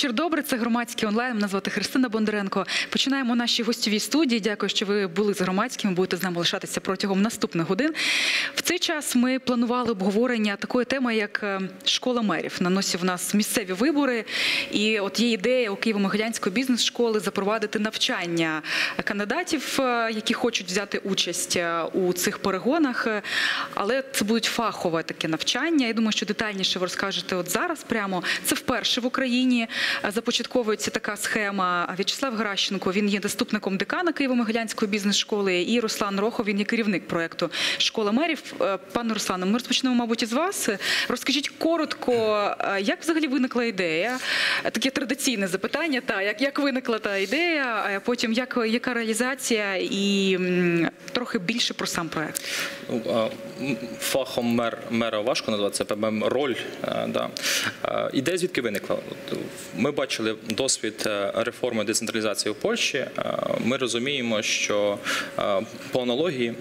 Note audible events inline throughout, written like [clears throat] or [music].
Вечір добре. Це громадський онлайн. Мене звати Христина Бондаренко. Починаємо наші гостьові студії. Дякую, що ви були з громадським. Будете з нами лишатися протягом наступних годин. В цей час ми планували обговорення такої теми, як е, школа мерів. На носі в нас місцеві вибори. І от є ідея у Києво-Могилянської бізнес-школи запровадити навчання кандидатів, е, які хочуть взяти участь е, у цих перегонах. Але це будуть фахове таке навчання. Я думаю, що детальніше ви розкажете от зараз. Прямо це вперше в Україні започатковується така схема. В'ячеслав Гращенко він є заступником декана Києво-Могилянської бізнес-школи, і Руслан Рохов він є керівник проекту Школа мерів. Е, Пане Руслане, ми розпочнемо, мабуть, із вас. Розкажіть коротко, е, як взагалі виникла ідея? Таке традиційне запитання. Та як, як виникла та ідея? а Потім як яка реалізація, і трохи більше про сам проект. Ну, Фахом мер, мера важко назвати, це роль. е, Да. Ідея звідки виникла? Ми бачили досвід е, реформи децентралізації в Польщі. Е, Ми розуміємо, що е, по аналогії,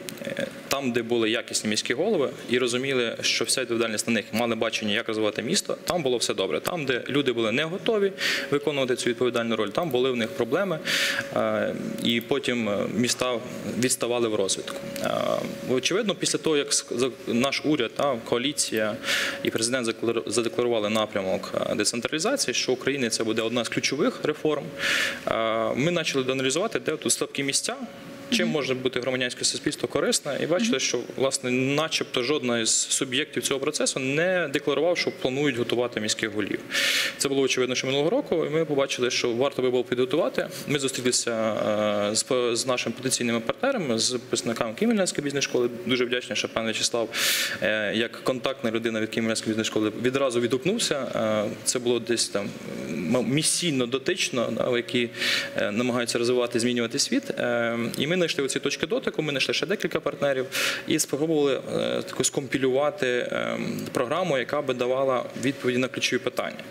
там, де були якісні міські голови, і розуміли, що вся відповідальність на них мали бачення, як розвивати місто, там було все добре. Там, де люди були не готові виконувати цю відповідальну роль, там були в них проблеми, і потім міста відставали в розвитку. Очевидно, після того, як наш уряд, коаліція і президент задекларували напрямок децентралізації, що України це буде одна з ключових реформ, ми почали доаналізувати, де тут слабкі місця. Чим може бути громадянське суспільство корисне, і бачите, що власне, начебто, жодна із суб'єктів цього процесу не декларував, що планують готувати міських голів. Це було очевидно, що минулого року, і ми побачили, що варто би було підготувати. Ми зустрілися е, з, з нашими потенційними партнерами, з представниками Києво-Могилянської бізнес-школи. Дуже вдячний, що пан В'ячеслав, е, як контактна людина від Києво-Могилянської бізнес-школи, відразу відгукнувся. Е, Це було десь там місійно дотично, які намагаються розвивати, змінювати світ. І ми знайшли оці точки дотику. Ми знайшли ще декілька партнерів і спробували е, таку скомпілювати е, програму, яка би давала відповіді на ключові питання.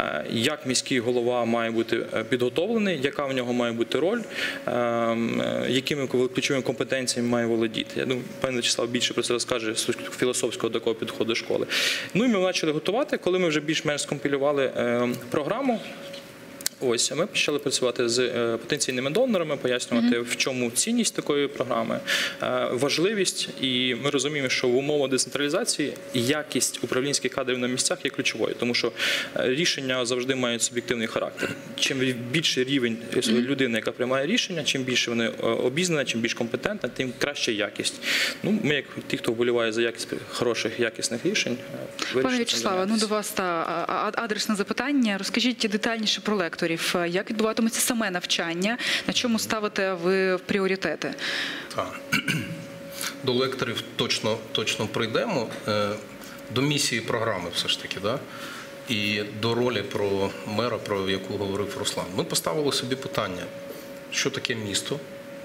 Е, Як міський голова має бути е, підготовлений, яка в нього має бути роль, е, е, якими ключовими компетенціями має володіти. Я думаю, пан Вячеслав більше про це розкаже з філософського такого підходу школи. Ну і ми почали готувати, коли ми вже більш-менш скомпілювали е, програму. Ось ми почали працювати з е, потенційними донорами, пояснювати, в чому цінність такої програми, е, важливість, і ми розуміємо, що в умовах децентралізації якість управлінських кадрів на місцях є ключовою, тому що е, рішення завжди мають суб'єктивний характер. Чим більший рівень людини, яка приймає рішення, чим більше вони обізнані, чим більш компетентна, тим краща якість. Ну, ми, як ті, хто вболіває за якість хороших якісних рішень, Пане цим В'ячеславе, ну до вас та адресне запитання. Розкажіть детальніше про лекторів. Як відбуватиметься саме навчання? На чому ставите ви пріоритети? [clears throat] До лекторів точно, точно прийдемо. Е, До місії програми все ж таки, да? і до ролі про мера, про яку говорив Руслан. Ми поставили собі питання, що таке місто,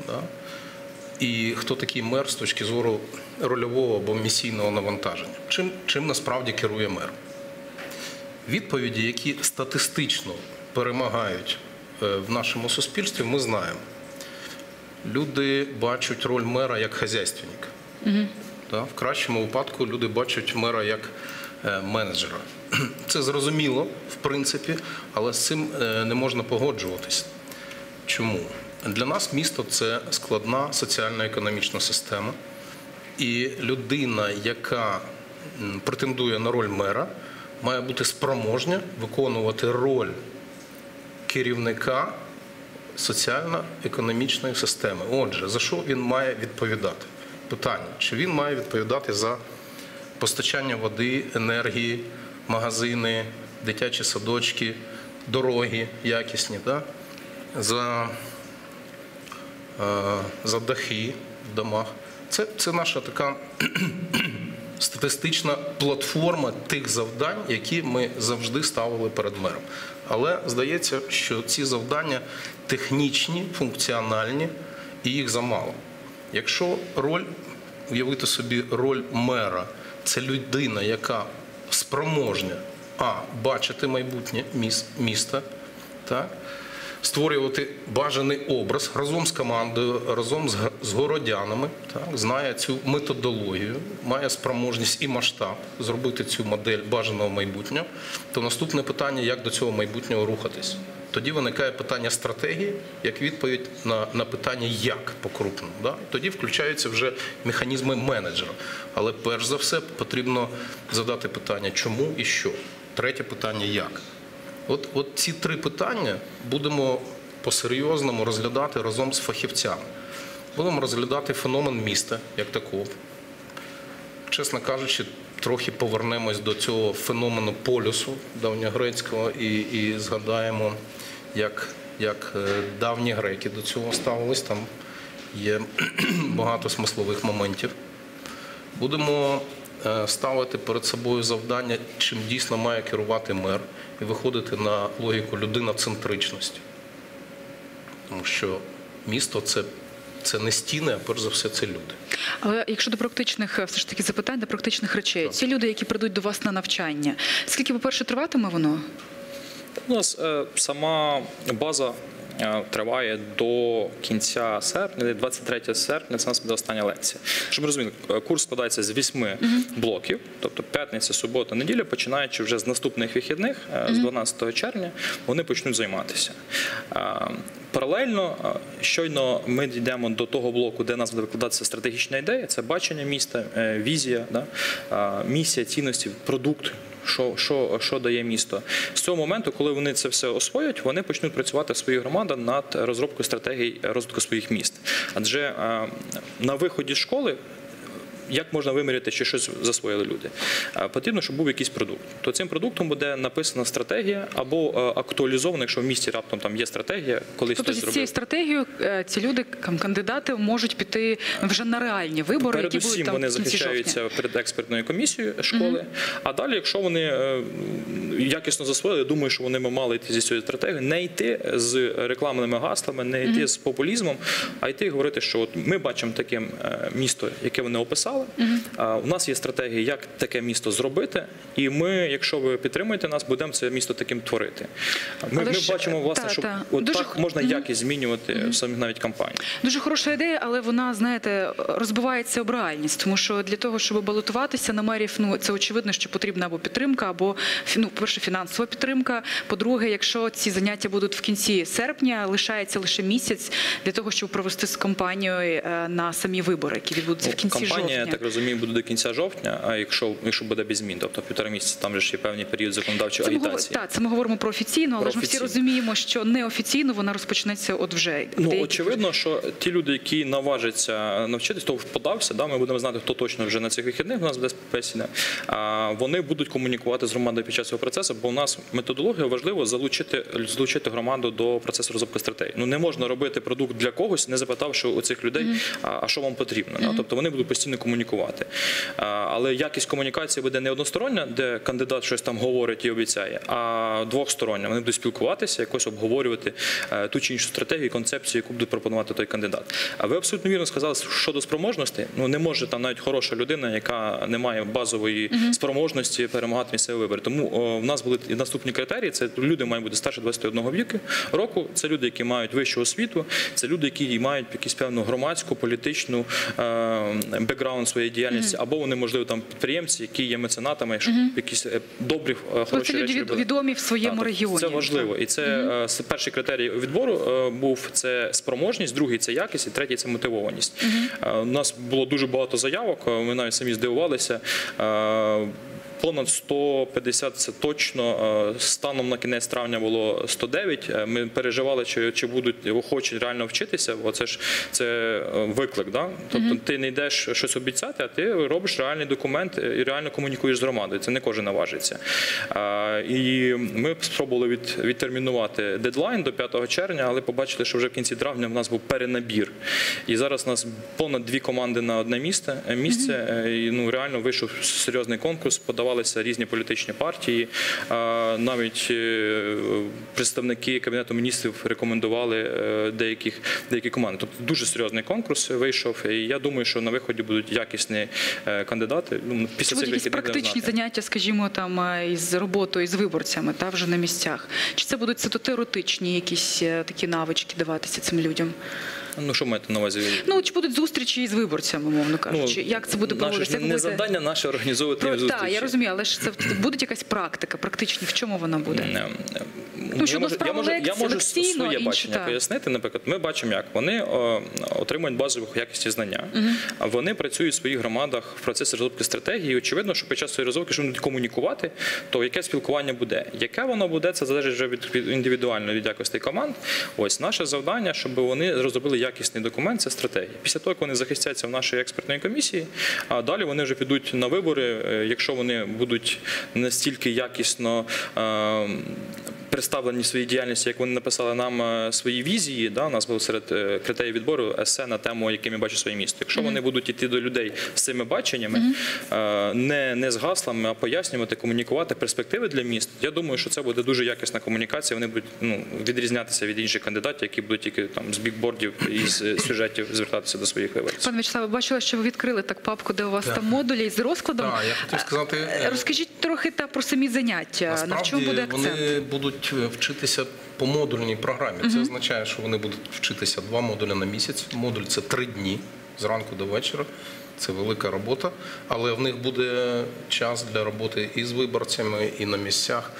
да? і хто такий мер з точки зору рольового або місійного навантаження. Чим, чим насправді керує мер? Відповіді, які статистично перемагають е, в нашому суспільстві, ми знаємо. Люди бачать роль мера як хазяйственника. Та, в кращому випадку люди бачать мера як е, менеджера. [clears throat] Це зрозуміло, в принципі, але з цим е, не можна погоджуватись. Чому? Для нас місто це складна соціально-економічна система. І людина, яка претендує на роль мера, має бути спроможня виконувати роль керівника соціально-економічної системи. Отже, за що він має відповідати? Питання: чи він має відповідати за постачання води, енергії, магазини, дитячі садочки, дороги якісні, да? за, е, за дахи в домах? Це, це наша така [clears throat] статистична платформа тих завдань, які ми завжди ставили перед мером. Але здається, що ці завдання технічні, функціональні і їх замало. Якщо роль, уявити собі роль мера, це людина, яка спроможня а, бачити майбутнє міс- міста, так? Створювати бажаний образ разом з командою, разом з, городянами, так, знає цю методологію, має спроможність і масштаб зробити цю модель бажаного майбутнього, то наступне питання, як до цього майбутнього рухатись. Тоді виникає питання стратегії як відповідь на, на питання як по-крупному. Да? Тоді включаються вже механізми менеджера. Але перш за все потрібно задати питання, чому і що. Третє питання як. От, от ці три питання будемо по-серйозному розглядати разом з фахівцями. Будемо розглядати феномен міста як такого. Чесно кажучи, трохи повернемось до цього феномену полюсу давньогрецького і, і згадаємо, як, як е, давні греки до цього ставились. Там є [clears throat] багато смислових моментів. Будемо е, ставити перед собою завдання, чим дійсно має керувати мер, і виходити на логіку людиноцентричності. Тому що місто це, це не стіни, а перш за все це люди. Але якщо до практичних все ж таки запитань, до практичних речей, ці люди, які прийдуть до вас на навчання, скільки, по-перше, триватиме воно? У нас е, сама база триває до кінця серпня, 23 серпня, це у нас буде остання лекція. Щоб розуміти, е, курс складається з вісьми блоків, тобто п'ятниця, субота, неділя, починаючи вже з наступних вихідних, е, з 12 червня, вони почнуть займатися. Е, Паралельно, е, щойно ми дійдемо до того блоку, де нас буде викладатися стратегічна ідея, це бачення міста, е, візія, да? е, місія, цінності, продукт, що, що, що дає місто. З цього моменту, коли вони це все освоять, вони почнуть працювати в своїй громаді над розробкою стратегій розвитку своїх міст. Адже е, на виході з школи. Як можна виміряти, чи щось засвоїли люди? Потрібно, щоб був якийсь продукт. То цим продуктом буде написана стратегія або е, актуалізована, якщо в місті раптом там є стратегія, колись Тобто зробив. цією стратегією е, ці люди, кандидати, можуть піти вже на реальні вибори, які будуть там вони захищаються перед експертною комісією школи. А далі, якщо вони е, якісно засвоїли, я думаю, що вони б мали йти зі цією стратегією, не йти з рекламними гаслами, не йти з популізмом, а йти і говорити, що от ми бачимо таке місто, яке вони описали. А У нас є стратегія, як таке місто зробити, і ми, якщо ви підтримуєте нас, будемо це місто таким творити. Ми, ми ж, бачимо, власне, та, що та. от Дуже так можна якість змінювати в самих навіть кампаній. Дуже хороша ідея, але вона, знаєте, розбивається об реальність, тому що для того, щоб балотуватися на мерів, ну це очевидно, що потрібна або підтримка, або ну, по-перше, фінансова підтримка. По-друге, якщо ці заняття будуть в кінці серпня, лишається лише місяць для того, щоб провести з компанією е, на самі вибори, які відбудуться в кінці Ну, Кампанія, жовтня. Так розумію, буде до кінця жовтня, а якщо, якщо буде без змін, тобто півтора місяці, там же ж є певний період законодавчої Це агітації. так, це ми говоримо про офіційно, але Про ж ми всі розуміємо, що неофіційно вона розпочнеться от вже. Ну, очевидно, що ті люди, які наважаться навчитись, хто подався, да, ми будемо знати, хто точно вже на цих вихідних у нас буде а, вони будуть комунікувати з громадою під час цього процесу, бо у нас методологія важливо залучити, залучити громаду до процесу розробки стратегії. Ну не можна робити продукт для когось, не запитавши у цих людей, а, а що вам потрібно. Да? Тобто вони будуть постійно комунікувати. А, але якість комунікації буде не одностороння, де кандидат щось там говорить і обіцяє, а двохстороння. Вони будуть спілкуватися, якось обговорювати е, ту чи іншу стратегію, концепцію, яку буде пропонувати той кандидат. А ви абсолютно вірно сказали щодо спроможності. Ну не може там навіть хороша людина, яка не має базової спроможності перемагати місцеві вибори. Тому о, в нас були наступні критерії: це люди мають бути старше 21 віку року. Це люди, які мають вищу освіту, це люди, які мають якусь певну громадську, політичну е, бекграунд своєї діяльності, або вони можливо там підприємці, які є меценатами, щоб якісь е, добрі е, хороші речі люди відомі в своєму регіоні. Це важливо, і це е, перший критерій відбору був це спроможність, другий це якість, і третій це мотивованість. У нас було дуже багато заявок. Ми навіть самі здивувалися. Понад 150 це точно. Е, Станом на кінець травня було 109. Е, Ми переживали, чи, чи будуть охочі реально вчитися, бо це ж це е, виклик. Да? Тобто ти не йдеш щось обіцяти, а ти робиш реальний документ і реально комунікуєш з громадою. Це не кожен наважиться. І ми спробували від, відтермінувати дедлайн до 5 червня, але побачили, що вже в кінці травня в нас був перенабір. І зараз у нас понад дві команди на одне місце. місце. І ну реально вийшов серйозний конкурс. Подавали балотувалися різні політичні партії. Навіть е, представники кабінету міністрів рекомендували е, деяких деякі команди. Тобто дуже серйозний конкурс вийшов. І я думаю, що на виході будуть якісні е, кандидати. Ну після Чи цих будуть якісь практичні знати. заняття, скажімо, там із роботою з виборцями, та вже на місцях? Чи це будуть суто теоретичні якісь такі навички даватися цим людям? Ну що маєте на увазі? Ну чи будуть зустрічі із виборцями, мовно кажучи? Як це буде Ну, проводитися? Не будете- завдання наше організовувати Про, зустрічі. так, я розумію, але ж це буде якась практика, практичні. В чому вона буде? Е, е, Ну, що я можу, я можу, я можу своє бачення так. пояснити. Наприклад, ми бачимо, як вони о, отримують базові якісті знання, а вони працюють в своїх громадах в процесі розробки стратегії. І очевидно, що під час цієї розробки, що вони будуть комунікувати, то яке спілкування буде. Яке воно буде, це залежить вже від від- індивідуально від якостей команд. Ось наше завдання, щоб вони розробили якісний документ, це стратегія. Після того, як вони захистяться в нашій експертної комісії, а далі вони вже підуть на вибори, е, якщо вони будуть настільки якісно. Представлені своїй діяльності, як вони написали нам е, свої візії. Да, у нас було серед е, критеріїв відбору есе на тему, яким я бачу своє місто. Якщо вони будуть йти до людей з цими баченнями, е, не, не з гаслами, а пояснювати, комунікувати перспективи для міст. Я думаю, що це буде дуже якісна комунікація. Вони будуть ну, відрізнятися від інших кандидатів, які будуть тільки там з бікбордів і з сюжетів звертатися до своїх виборців. Пане Вячеславе, бачила, що ви відкрили так папку, де у вас там модулі з розкладом. Так, я хотів сказати, Розкажіть трохи та про самі заняття. На чому буде акцент? вони будуть е, вчитися по модульній програмі. Це означає, що вони будуть вчитися два модуля на місяць. Модуль це три дні зранку до вечора. Це велика робота, але в них буде час для роботи і з виборцями, і на місцях.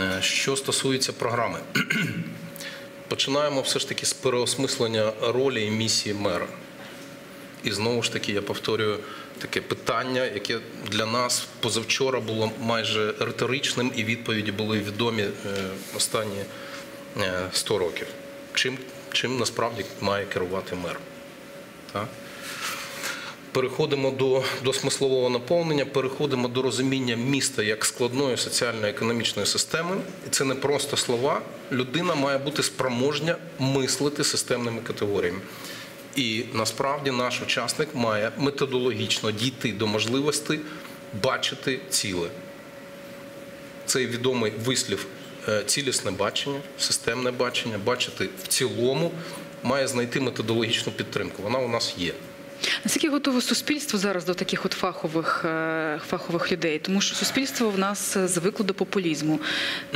Е, Що стосується програми, [clears throat] починаємо все ж таки з переосмислення ролі і місії мера. І знову ж таки, я повторюю таке питання, яке для нас позавчора було майже риторичним, і відповіді були відомі е, останні е, 100 років. Чим, чим насправді має керувати мер? Так? Переходимо до, до смислового наповнення, переходимо до розуміння міста як складної соціально-економічної системи. І це не просто слова. Людина має бути спроможня мислити системними категоріями. І насправді наш учасник має методологічно дійти до можливості бачити ціле. Цей відомий вислів е, цілісне бачення, системне бачення, бачити в цілому, має знайти методологічну підтримку. Вона у нас є. Наскільки готове суспільство зараз до таких от фахових, е, фахових людей? Тому що суспільство в нас звикло до популізму.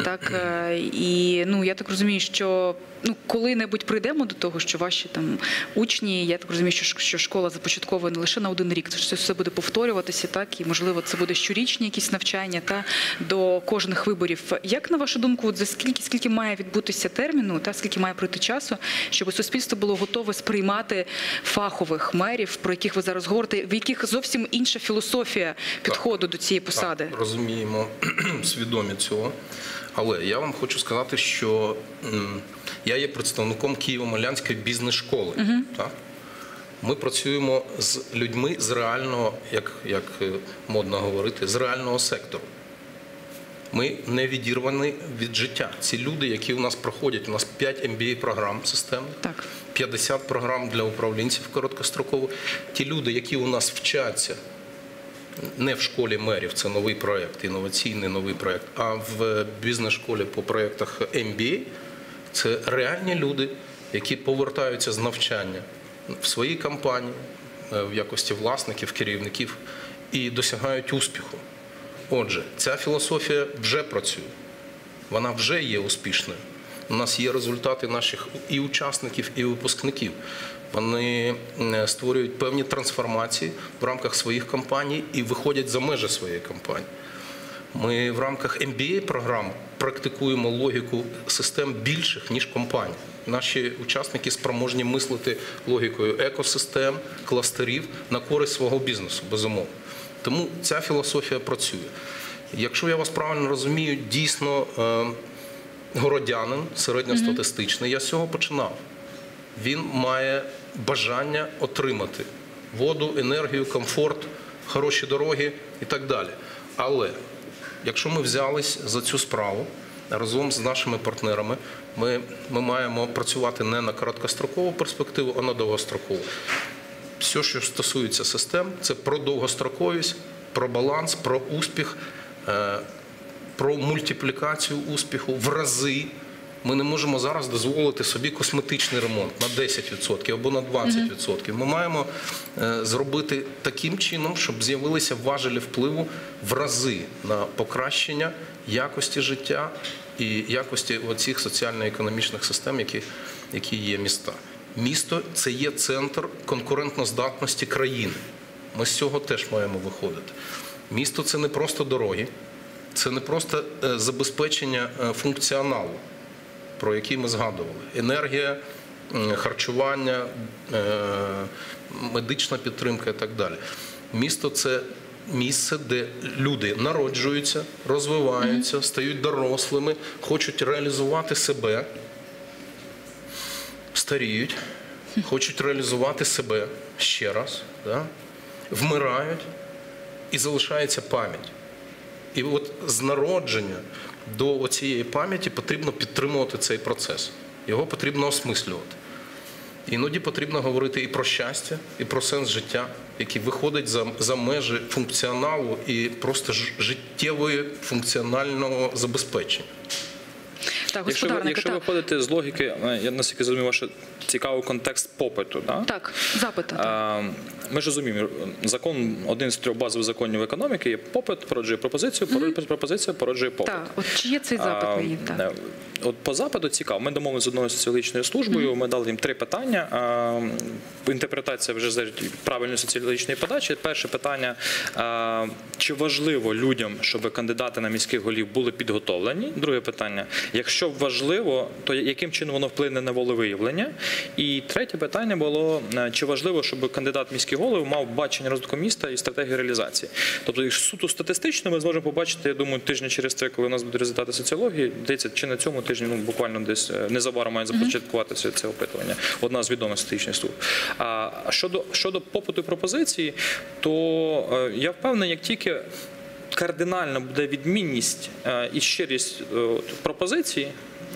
Так, е, і ну, я так розумію, що ну, коли-небудь прийдемо до того, що ваші там учні, я так розумію, що, що школа започатковує не лише на один рік, це все буде повторюватися, так, і можливо це буде щорічні якісь навчання та до кожних виборів. Як на вашу думку, от за скільки, скільки має відбутися терміну, та скільки має пройти часу, щоб суспільство було готове сприймати фахових мерів, про яких ви зараз говорите, в яких зовсім інша філософія підходу до цієї посади? Так, розуміємо, [clears throat] свідомі цього. Але я вам хочу сказати, що я є представником Києво-Молянської бізнес-школи. Так? Ми працюємо з людьми з реального, як, як е, модно говорити, з реального сектору. Ми не відірвані від життя. Ці люди, які у нас проходять, у нас 5 MBA програм системних. Так. 50 програм для управлінців короткостроково. Ті люди, які у нас вчаться не в школі мерів, це новий проєкт, інноваційний новий проєкт, а в бізнес-школі по проєктах MBA, це реальні люди, які повертаються з навчання в своїй компанії, е, в якості власників, керівників і досягають успіху. Отже, ця філософія вже працює, вона вже є успішною. У нас є результати наших і учасників, і випускників. Вони створюють певні трансформації в рамках своїх компаній і виходять за межі своєї компанії. Ми в рамках MBA програм практикуємо логіку систем більших, ніж компаній. Наші учасники спроможні мислити логікою екосистем, кластерів на користь свого бізнесу, безумовно. Тому ця філософія працює. Якщо я вас правильно розумію, дійсно е, городянин середньостатистичний, я з цього починав. Він має бажання отримати воду, енергію, комфорт, хороші дороги і так далі. Але якщо ми взялись за цю справу разом з нашими партнерами, ми, ми маємо працювати не на короткострокову перспективу, а на довгострокову. Все, що стосується систем, це про довгостроковість, про баланс, про успіх, е, про мультиплікацію успіху в рази. Ми не можемо зараз дозволити собі косметичний ремонт на 10% або на 20%. Ми маємо е, зробити таким чином, щоб з'явилися важелі впливу в рази на покращення якості життя і якості оцих соціально-економічних систем, які, які є міста. Місто це є центр конкурентноздатності країни. Ми з цього теж маємо виходити. Місто це не просто дороги, це не просто е, забезпечення е, функціоналу, про який ми згадували. Енергія, харчування, е, медична підтримка і так далі. Місто це місце, де люди народжуються, розвиваються, стають дорослими, хочуть реалізувати себе, старіють, хочуть реалізувати себе ще раз, да? вмирають і залишається пам'ять. І от з народження до цієї пам'яті потрібно підтримувати цей процес. Його потрібно осмислювати. Іноді потрібно говорити і про щастя, і про сенс життя, який виходить за, за межі функціоналу і просто життєвої функціонального забезпечення. Так, Якщо ви, якщо так. виходити з логіки, е, я наскільки зрозумів, ваш цікавий контекст попиту, да? Так, запити. Ми ж розуміємо, закон один з трьох базових законів економіки є попит, породжує пропозицію, пропозиція, породжує попит. Так, от чи є цей запит на її? Так. е, От по запиту цікаво. Ми домовилися з одною соціологічною службою. Ми дали їм три питання. Інтерпретація вже від правильної соціологічної подачі. Перше питання: чи важливо людям, щоб кандидати на міських голів були підготовлені? Друге питання: якщо важливо, то яким чином воно вплине на волевиявлення? І третє питання було: е, чи важливо, щоб кандидат в міський голов мав бачення розвитку міста і стратегію реалізації? Тобто, суто статистично, ми зможемо побачити, я думаю, тижня через три, коли у нас будуть результати соціології, здається, чи на цьому тижні, ну буквально десь е, незабаром має започаткуватися це опитування. Одна з відомих статистичних служб. А щодо щодо попиту і пропозиції, то е, я впевнений, як тільки кардинальна буде відмінність е, і щирість пропозиції.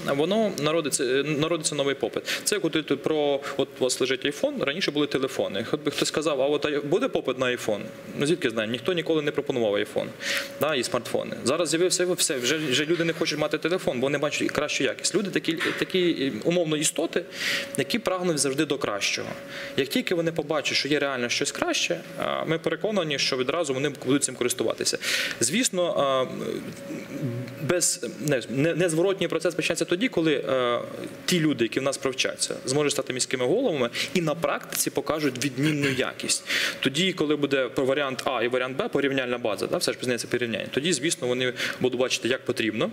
Воно народиться, е, народиться новий попит. Це як от про от у вас лежить айфон. Раніше були телефони. Хоч би хтось сказав, а от буде попит на айфон? Ну звідки знаємо? Ніхто ніколи не пропонував айфон да, і смартфони. Зараз з'явився все. Вже, вже люди не хочуть мати телефон, бо вони бачать кращу якість. Люди такі, такі е, умовно істоти, які прагнуть завжди до кращого. Як тільки вони побачать, що є реально щось краще, ми переконані, що відразу вони будуть цим користуватися. Звісно, без не, не- незворотній процес почнеться тоді, коли е, ті люди, які в нас провчаться, зможуть стати міськими головами і на практиці покажуть відмінну якість. Тоді, коли буде про варіант А і варіант Б, порівняльна база, да, все ж пізнається порівняння. Тоді, звісно, вони будуть бачити, як потрібно.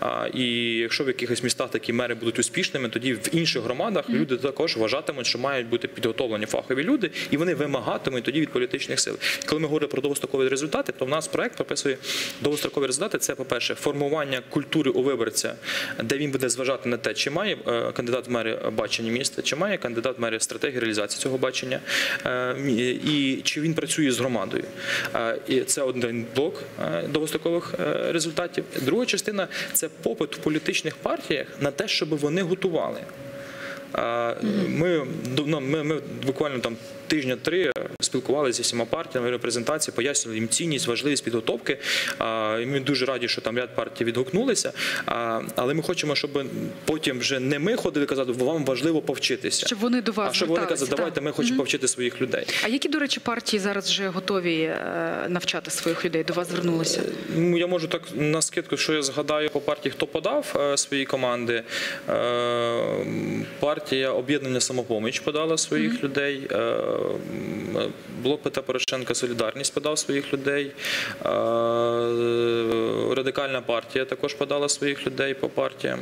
А, і якщо в якихось містах такі мери будуть успішними, тоді в інших громадах люди також вважатимуть, що мають бути підготовлені фахові люди, і вони вимагатимуть тоді від політичних сил. Коли ми говоримо про довгострокові результати, то в нас проект прописує довгострокові результати. Це, по-перше, формування культури у виборця, де він буде зважати на те, чи має е, кандидат в мери бачення міста, чи має кандидат в мери стратегію реалізації цього бачення, е, і чи він працює з громадою. Е, І це один блок довгострокових результатів. Друга частина це попит в політичних партіях на те, щоб вони готували. Ми, ну, ми, ми буквально там тижня три спілкувалися зі всіма партіями репрезентації, пояснювали їм цінність, важливість підготовки. І ми дуже раді, що там ряд партій відгукнулися. Але ми хочемо, щоб потім вже не ми ходили і казали, вам важливо повчитися. Щоб вони до вас а щоб вони казали, давайте ми хочемо повчити своїх людей. А які, до речі, партії зараз вже готові е, навчати своїх людей? До вас звернулися? Ну, Я можу так на скидку, що я згадаю по партії, хто подав е, свої команди. Е, партія об'єднання самопоміч подала своїх людей. Е, м, Блок Петра Порошенка Солідарність подав своїх людей. Е, Радикальна партія також подала своїх людей по партіям.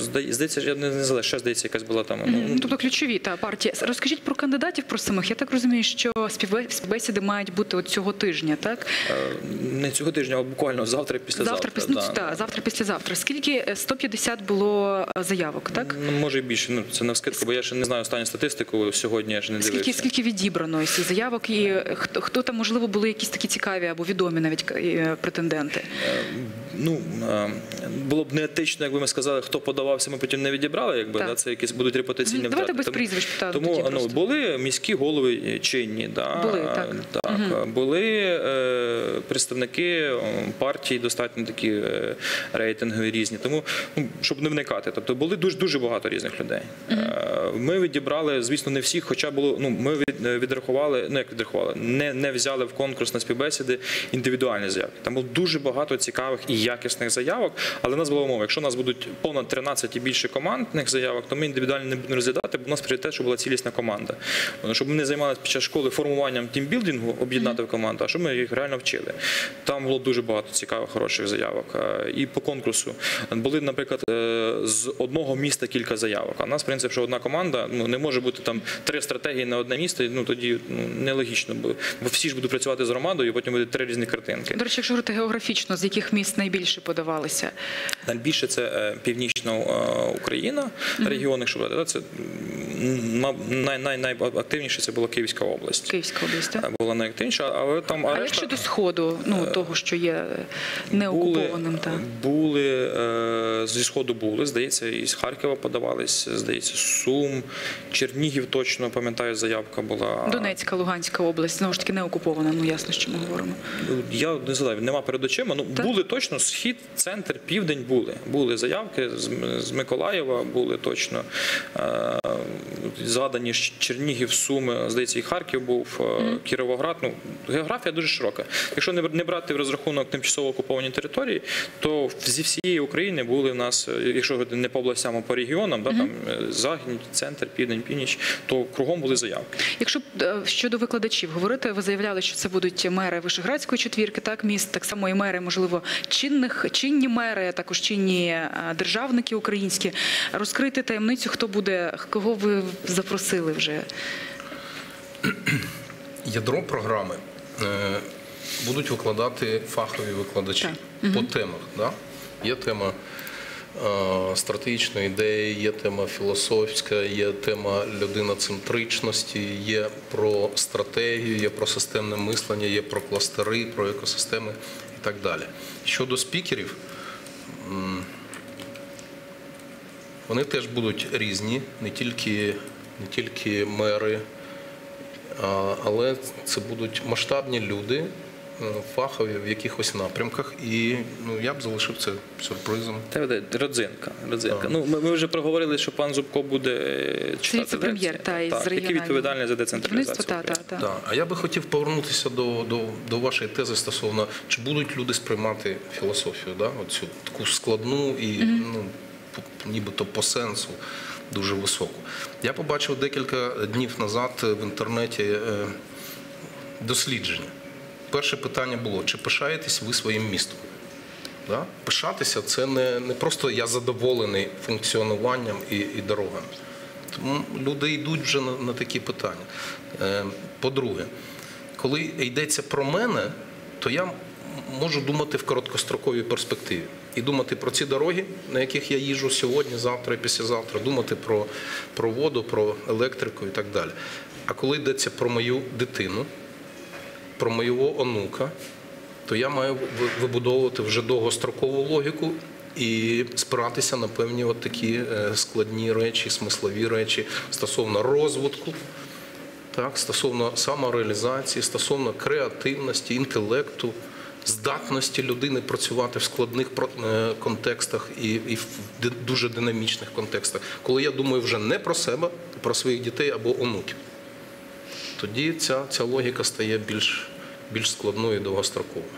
Здає- Здається, я не знаю, ще здається, якась була там. ну, Тобто ключові та партії. Розкажіть про кандидатів про самих. Я так розумію, що співбесіди мають бути от цього тижня, так? е, Не цього тижня, а буквально завтра, післязавтра. Завтра, після ну, та, завтра, післязавтра. Скільки Е, 150 було е, заявок, так? Ну, може і більше. Ну це на скидку, бо я ще не знаю останню статистику. Сьогодні я ж не Скільки, дивився. скільки відібрано із заявок, і е, хто, хто там, можливо, були якісь такі цікаві або відомі навіть е, претенденти? ну е, було б неетично, якби ми сказали, хто подавався, ми потім не відібрали. Якби да, це якісь будуть репутаційні Мгм. Давайте втрати. без прізвищ питаю Тому тоді ну, були міські голови чинні, да, Були, так. так. були е, представники е, партій, достатньо такі е, рейтингові різні. Тому ну, щоб не вникати, тобто були дуже дуже багато різних людей. Е, Ми відібрали, звісно, не всіх, хоча було ну ми від, відрахували, ну як відрахували, не, не взяли в конкурс на співбесіди індивідуальні заявки. Там було дуже багато цікавих і якісних заявок, але в нас була умова. Якщо у нас будуть понад 13 і більше командних заявок, то ми індивідуально не будемо розглядати, бо у нас пріоритет, щоб була цілісна команда. Е, Щоб ми не займалися під час школи формуванням тімбілдингу, об'єднати в команду, а щоб ми їх реально вчили. Там було дуже багато цікавих, хороших заявок. Е, І по конкурсу були, наприклад, е, з одного міста кілька заявок. А у нас принцип, що одна команда ну не може бути там три стратегії на одне місто. Ну тоді ну нелогічно буде. Бо всі ж будуть працювати з громадою, і потім буде три різні картинки. До речі, якщо говорити географічно, з яких міст найбільше подавалися? Найбільше це е, північна е, Україна, регіон, якщо це най, най, найактивніше це була Київська область. Київська область, так? Е, Була найактивніша, але там А а як решта- щодо сходу, ну того, що є неокупованим, так? були е, зі сходу були, здається, із Харкова подавались, здається, Сум, Чернігів точно пам'ятаю, заявка була. Донецька, Луганська область, знову ж таки не окупована, ну ясно, що ми говоримо. Я не знаю, нема перед очима. Ну Так. були точно схід, центр, південь були. Були заявки з, Миколаєва, були точно е, згадані Чернігів, Суми, здається, і Харків був, е, Кіровоград. Ну географія дуже широка. Якщо не, брати в розрахунок тимчасово окуповані території, то зі всієї України були в нас, е, якщо не по областям, а по регіонам, да, там західний, центр, південь, північ, то кругом були заявки. Якщо щодо викладачів говорити, ви заявляли, що це будуть мери Вишеградської четвірки, так міст, так само і мери, можливо, чинних чинні мери, також чинні е, державники українські. Розкрити таємницю, хто буде, кого ви запросили вже. Ядро програми е, будуть викладати фахові викладачі по темах. Да? Є тема е, стратегічної ідеї, є тема філософська, є тема людиноцентричності, є про стратегію, є про системне мислення, є про кластери, про екосистеми і так далі. Щодо спікерів, вони теж будуть різні, не тільки, не тільки мери. Але це будуть масштабні люди, фахові в якихось напрямках, і ну я б залишив це сюрпризом. Та буде родзинка. родзинка. Ну, ми, ми вже проговорили, що пан Зубко буде е, читати віце-прем'єр, та, із так, який відповідальний за децентралізацію. Та, та, та. Да. А я би хотів повернутися до, до, до вашої тези стосовно чи будуть люди сприймати філософію, да? Оцю таку складну і ну, по- нібито по сенсу дуже високу. Я побачив декілька днів назад в інтернеті е, дослідження. Перше питання було: чи пишаєтесь ви своїм містом? Да? Пишатися це не, не просто я задоволений функціонуванням і, і дорогами. Тому люди йдуть вже на, на такі питання. Е, По-друге, коли йдеться про мене, то я можу думати в короткостроковій перспективі. І думати про ці дороги, на яких я їжджу сьогодні, завтра і післязавтра, думати про, про воду, про електрику і так далі. А коли йдеться про мою дитину, про моєго онука, то я маю вибудовувати вже довгострокову логіку і спиратися на певні от такі е, складні речі, смислові речі стосовно розвитку, так, стосовно самореалізації, стосовно креативності, інтелекту, здатності людини працювати в складних е, контекстах і, і в дуже динамічних контекстах, коли я думаю вже не про себе, а про своїх дітей або онуків. Тоді ця, ця логіка стає більш, більш складною і довгостроковою.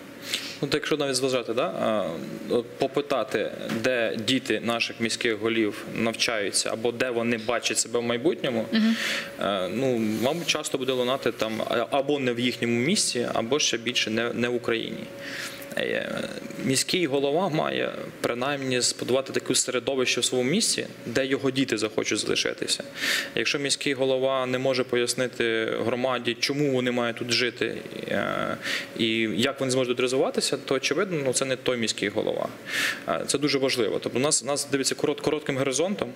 Ну, так якщо навіть зважати, да, попитати, де діти наших міських голів навчаються, або де вони бачать себе в майбутньому, е, ну, мабуть, часто буде лунати там або не в їхньому місці, або ще більше не, не в Україні. Е, Міський голова має принаймні збудувати таке середовище в своєму місті, де його діти захочуть залишитися. Якщо міський голова не може пояснити громаді, чому вони мають тут жити е, і як вони зможуть розвиватися, то очевидно ну, це не той міський голова. Е, Це дуже важливо. Тобто нас, нас дивиться корот, коротким горизонтом.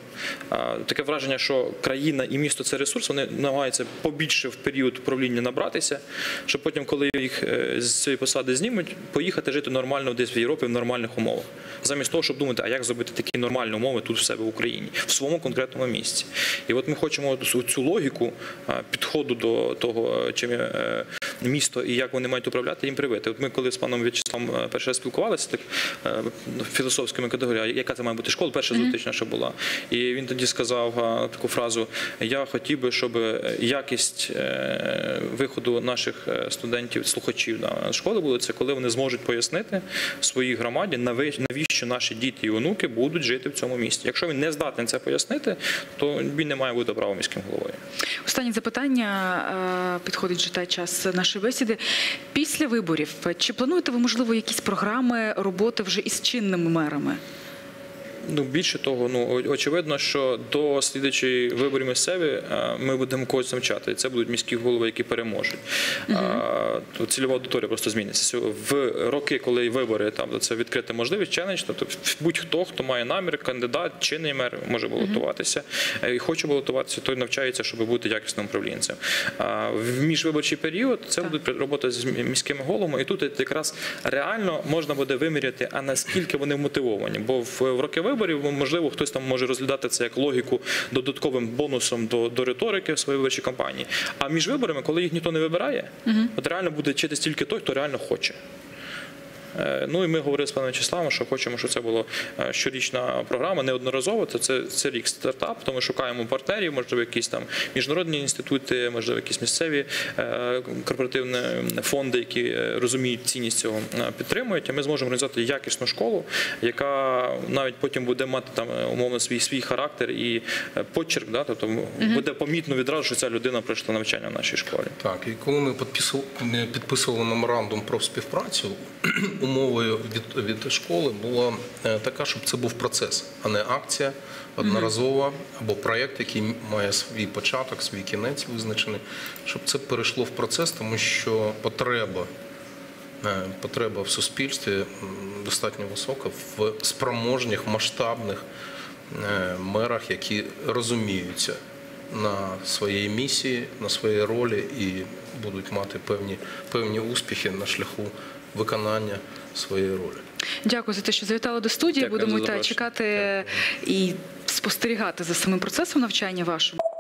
Таке враження, що країна і місто це ресурс, вони намагаються побільше в період управління набратися, щоб потім, коли їх з цієї посади знімуть, поїхати поїхати жити нормально десь в Європі в нормальних умовах, замість того, щоб думати, а як зробити такі нормальні умови тут в себе в Україні, в своєму конкретному місці. І от ми хочемо цю- логіку підходу до того, чим є е, місто і як вони мають управляти, їм привити. От ми коли з паном В'ячеславом е, перший раз спілкувалися, так е, філософськими категоріями, яка це має бути школа, перша зустріч наша була. І він тоді сказав таку фразу: Я хотів би, щоб якість е, виходу наших е, студентів, слухачів да, школи були це, коли вони зможуть пояснити своїй громаді, навіщо наші діти і онуки будуть жити в цьому місті. Якщо він не здатний це пояснити, то він не має бути право міським головою. Останнє запитання е, підходить вже та час нашої бесіди. Після виборів чи плануєте ви можливо якісь програми роботи вже із чинними мерами? Ну більше того, ну очевидно, що до слідчої виборів місцеві е, ми будемо когось навчати. І це будуть міські голови, які переможуть. А, цільова аудиторія просто зміниться. В роки, коли вибори там це відкрита можливість, челендж, тобто будь-хто, хто має намір, кандидат, чинний мер може балотуватися Е, і хоче балотуватися, той навчається, щоб бути якісним управлінцем. А в міжвиборчий період це Так. буде робота з міськими головами, і тут якраз реально можна буде виміряти, а наскільки вони вмотивовані. Бо в, в роки виборів можливо хтось там може розглядати це як логіку додатковим бонусом до, до риторики в своїй виборчій кампанії. А між виборами, коли їх ніхто не вибирає, от реально буде вчитись тільки той, хто реально хоче. Е, Ну і ми говорили з паном Вячеславом, що хочемо, щоб це була е, щорічна програма, неодноразово. То це, це рік стартап, то ми шукаємо партнерів, можливо, якісь там міжнародні інститути, можливо, якісь місцеві е, корпоративні фонди, які розуміють цінність цього, підтримують. А ми зможемо організувати якісну школу, яка навіть потім буде мати там умовно свій свій характер і почерк. Да? Тобто буде помітно відразу, що ця людина пройшла навчання в нашій школі. Так, і коли ми підписували меморандум про співпрацю, умовою від, від школи була е, така, щоб це був процес, а не акція одноразова або проєкт, який має свій початок, свій кінець визначений, щоб це перейшло в процес, тому що потреба. е, Потреба в суспільстві достатньо висока в спроможних масштабних е, мерах, які розуміються на своїй місії, на своїй ролі і будуть мати певні, певні успіхи на шляху виконання своєї ролі. Дякую за те, що завітали до студії. Дякую Будемо та чекати і спостерігати за самим процесом навчання вашого.